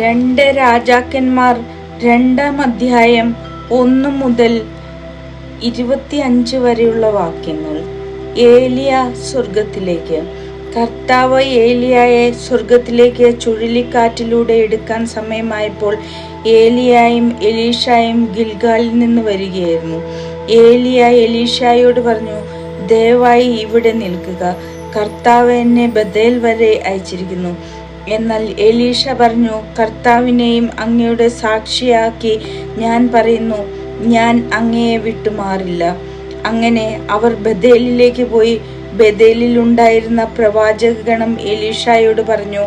രണ്ട് രാജാക്കന്മാർ രണ്ടാം അധ്യായം ഒന്ന് മുതൽ ഇരുപത്തിയഞ്ച് വരെയുള്ള വാക്യങ്ങൾ. ഏലിയ സ്വർഗത്തിലേക്ക് കർത്താവ് ഏലിയായെ സ്വർഗത്തിലേക്ക് ചുഴലിക്കാറ്റിലൂടെ എടുക്കാൻ സമയമായപ്പോൾ ഏലിയായും എലീഷായും ഗിൽഗാലിൽ നിന്ന് വരികയായിരുന്നു. ഏലിയ എലീഷായോട് പറഞ്ഞു ദയവായി ഇവിടെ നിൽക്കുക. കർത്താവ് എന്നെ ബദേൽ വരെ അയച്ചിരിക്കുന്നു. എന്നാൽ എലീഷ പറഞ്ഞു കർത്താവിനെയും അങ്ങയുടെ സാക്ഷിയാക്കി ഞാൻ പറയുന്നു ഞാൻ അങ്ങയെ വിട്ടുമാറില്ല. അങ്ങനെ അവർ ബദേലിലേക്ക് പോയി. ബദേലിൽ ഉണ്ടായിരുന്ന പ്രവാചകഗണം എലീഷായോട് പറഞ്ഞു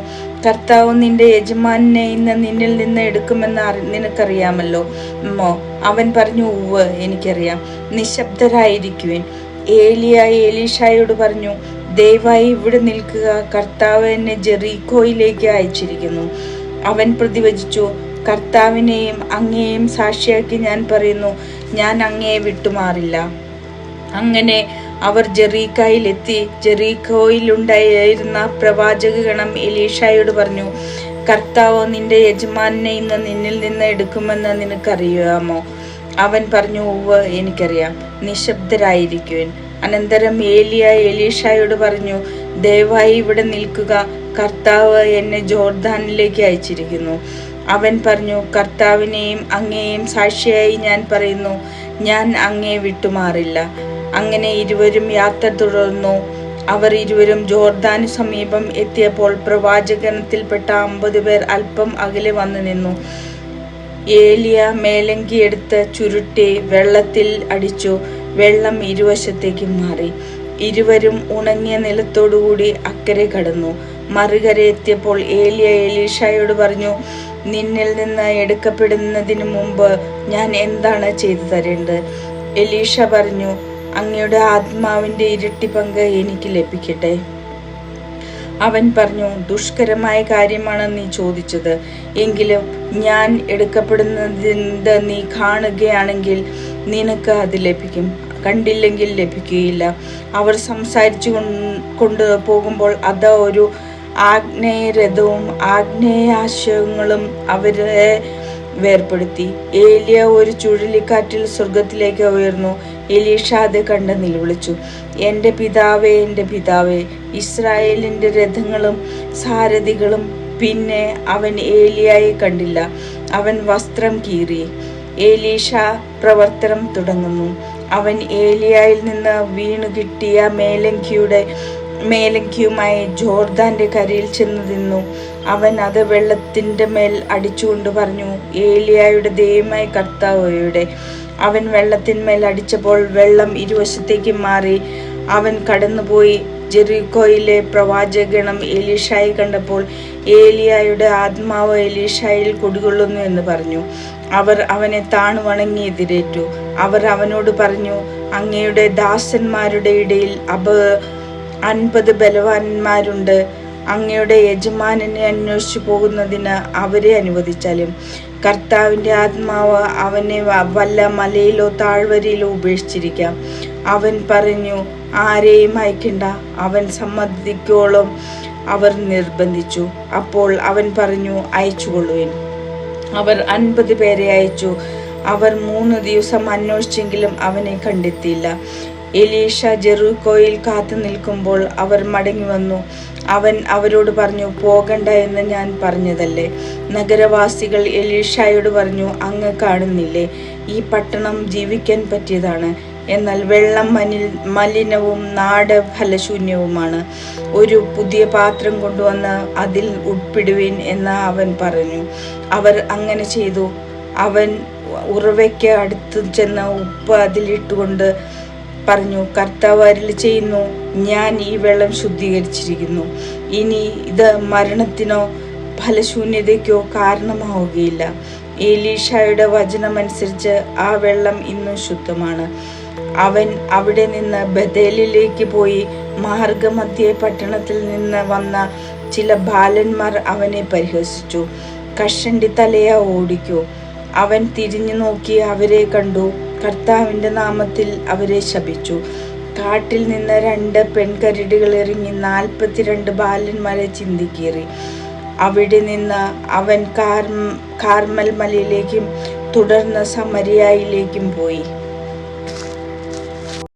കർത്താവ് നിന്റെ യജമാനെ ഇന്ന് നിന്നിൽ നിന്ന് എടുക്കുമെന്ന് നിനക്കറിയാമല്ലോ. അമ്മോ അവൻ പറഞ്ഞു ഉവ് എനിക്കറിയാം. നിശബ്ദരായിരിക്കുവിൻ. ഏലിയ എലീഷായോട് പറഞ്ഞു ദയവായി ഇവിടെ നിൽക്കുക. കർത്താവ് എന്നെ ജെറീക്കോയിലേക്ക് അയച്ചിരിക്കുന്നു. അവൻ പ്രതിവചിച്ചു കർത്താവിനെയും അങ്ങയെയും സാക്ഷിയാക്കി ഞാൻ പറയുന്നു ഞാൻ അങ്ങയെ വിട്ടുമാറില്ല. അങ്ങനെ അവർ ജെറീക്കായിലെത്തി. ജെറീക്കോയിലുണ്ടായിരുന്ന പ്രവാചകഗണം എലീഷായോട് പറഞ്ഞു കർത്താവോ നിന്റെ യജമാനെ ഇന്ന് നിന്നിൽ നിന്ന് എടുക്കുമെന്ന് നിനക്കറിയാമോ? അവൻ പറഞ്ഞു ഉവ് എനിക്കറിയാം. നിശബ്ദരായിരിക്കുവിൻ. അനന്തരം ഏലിയ എലീഷായോട് പറഞ്ഞു ദയവായി ഇവിടെ നിൽക്കുക. കർത്താവ് എന്നെ ജോർദാനിലേക്ക് അയച്ചിരിക്കുന്നു. അവൻ പറഞ്ഞു കർത്താവിനെയും അങ്ങയെയും സാക്ഷിയായി ഞാൻ പറയുന്നു ഞാൻ അങ്ങയെ വിട്ടുമാറില്ല. അങ്ങനെ ഇരുവരും യാത്ര തുടർന്നു. അവർ ഇരുവരും ജോർദാന് സമീപം എത്തിയപ്പോൾ പ്രവാചകനത്തിൽപ്പെട്ട അമ്പത് പേർ അല്പം അകലെ വന്നു നിന്നു. ഏലിയ മേലങ്കി എടുത്ത് ചുരുട്ടി വെള്ളത്തിൽ അടിച്ചു. വെള്ളം ഇരുവശത്തേക്കും മാറി. ഇരുവരും ഉണങ്ങിയ നിലത്തോടുകൂടി അക്കരെ കടന്നു. മറികര എത്തിയപ്പോൾ ഏലിയ ഏലീഷായോട് പറഞ്ഞു നിന്നിൽ നിന്ന് എടുക്കപ്പെടുന്നതിന് മുമ്പ് ഞാൻ എന്താണ് ചെയ്തു തരേണ്ടത്? എലീഷ പറഞ്ഞു അങ്ങയുടെ ആത്മാവിന്റെ ഇരട്ടി പങ്ക് എനിക്ക് ലഭിക്കട്ടെ. അവൻ പറഞ്ഞു ദുഷ്കരമായ കാര്യമാണ് നീ ചോദിച്ചത്. എങ്കിലും ഞാൻ എടുക്കപ്പെടുന്നത് നീ കാണുകയാണെങ്കിൽ നിനക്ക് അത് ലഭിക്കും. കണ്ടില്ലെങ്കിൽ ലഭിക്കുകയില്ല. അവർ സംസാരിച്ചു കൊണ്ട് പോകുമ്പോൾ അത് ഒരു ആഗ്നേയരഥവും ആഗ്നേയാശയങ്ങളും അവരെ വേർപ്പെടുത്തി. ഏലിയ ഒരു ചുഴലിക്കാറ്റിൽ സ്വർഗത്തിലേക്ക് ഉയർന്നു. എലീഷ അത് കണ്ട് നിലവിളിച്ചു. എന്റെ പിതാവേ എന്റെ പിതാവേ ഇസ്രായേലിന്റെ രഥങ്ങളും സാരഥികളും പിന്നെ അവൻ ഏലിയായി കണ്ടില്ല. അവൻ വസ്ത്രം കീറി. ഏലീഷ പ്രവർത്തനം തുടങ്ങുന്നു. അവൻ ഏലിയായിൽ നിന്ന് വീണു കിട്ടിയ മേലങ്കിയുടെ മേലങ്കിയുമായി ജോർദാന്റെ കരയിൽ ചെന്ന് നിന്നു. അവൻ അത് വെള്ളത്തിന്റെ മേൽ അടിച്ചുകൊണ്ട് പറഞ്ഞു ഏലിയായുടെ ദൈവമായ കർത്താവയുടെ അവൻ വെള്ളത്തിന്മേൽ അടിച്ചപ്പോൾ വെള്ളം ഇരുവശത്തേക്ക് മാറി. അവൻ കടന്നുപോയി. ജെറിക്കോയിലെ പ്രവാചകണം എലീഷായി കണ്ടപ്പോൾ ഏലിയായുടെ ആത്മാവ് എലീഷായിൽ കുടികൊള്ളുന്നു എന്ന് പറഞ്ഞു. അവർ അവനെ താണു വണങ്ങി എതിരേറ്റു അവർ അവനോട് പറഞ്ഞു അങ്ങയുടെ ദാസന്മാരുടെ ഇടയിൽ അപ അൻപത് ബലവാന്മാരുണ്ട്. അങ്ങയുടെ യജമാനനെ അന്വേഷിച്ചു പോകുന്നതിന് അവരെ അനുവദിച്ചാലും. കർത്താവിന്റെ ആത്മാവ് അവനെ വല്ല മലയിലോ താഴ്വരയിലോ ഉപേക്ഷിച്ചിരിക്കാം. അവൻ പറഞ്ഞു ആരെയും അയക്കണ്ട. അവൻ സമ്മതിക്കോളം. അവർ നിർബന്ധിച്ചു. അപ്പോൾ അവൻ പറഞ്ഞു അയച്ചുകൊള്ളുവിൻ. അവർ അൻപത് പേരെ അയച്ചു. അവർ മൂന്ന് ദിവസം അന്വേഷിച്ചെങ്കിലും അവനെ കണ്ടെത്തിയില്ല. എലീഷ ജെറുക്കോയിൽ കാത്തു നിൽക്കുമ്പോൾ അവർ മടങ്ങി വന്നു. അവൻ അവരോട് പറഞ്ഞു പോകണ്ട എന്ന് ഞാൻ പറഞ്ഞതല്ലേ? നഗരവാസികൾ എലീഷായോട് പറഞ്ഞു അങ്ങ് കാണുന്നില്ലേ? ഈ പട്ടണം ജീവിക്കാൻ പറ്റിയതാണ്. എന്നാൽ വെള്ളം മനിൽ മലിനവും നാട് ഫലശൂന്യവുമാണ് ഒരു പുതിയ പാത്രം കൊണ്ടുവന്ന് അതിൽ ഉൾപ്പെടുവിൻ എന്ന് അവൻ പറഞ്ഞു. അവർ അങ്ങനെ ചെയ്തു. അവൻ ഉറവയ്ക്ക് അടുത്ത് ചെന്ന് ഉപ്പ് അതിലിട്ടുകൊണ്ട് പറഞ്ഞു കർത്താവ് അരിൽ ചെയ്യുന്നു ഞാൻ ഈ വെള്ളം ശുദ്ധീകരിച്ചിരിക്കുന്നു. ഇനി ഇത് മരണത്തിനോ ഫലശൂന്യതയ്ക്കോ കാരണമാവുകയില്ല. ഏലീഷായുടെ വചനമനുസരിച്ച് ആ വെള്ളം ഇന്നും ശുദ്ധമാണ്. അവൻ അവിടെ നിന്ന് ബദേലിലേക്ക് പോയി. മാർഗമധ്യേ പട്ടണത്തിൽ നിന്ന് വന്ന ചില ബാലന്മാർ അവനെ പരിഹസിച്ചു. കഷണ്ടി തലയ ഓടിക്കൂ. അവൻ തിരിഞ്ഞു നോക്കി അവരെ കണ്ടു. കർത്താവിന്റെ നാമത്തിൽ അവരെ ശപിച്ചു. കാട്ടിൽ നിന്ന് രണ്ട് പെൺകരടികൾ ഇറങ്ങി നാൽപ്പത്തിരണ്ട് ബാലന്മാരെ ചിന്തിക്കേറി അവിടെ നിന്ന് അവൻ കാർമൽ മലയിലേക്കും തുടർന്ന് സമരിയായിലേക്കും പോയി.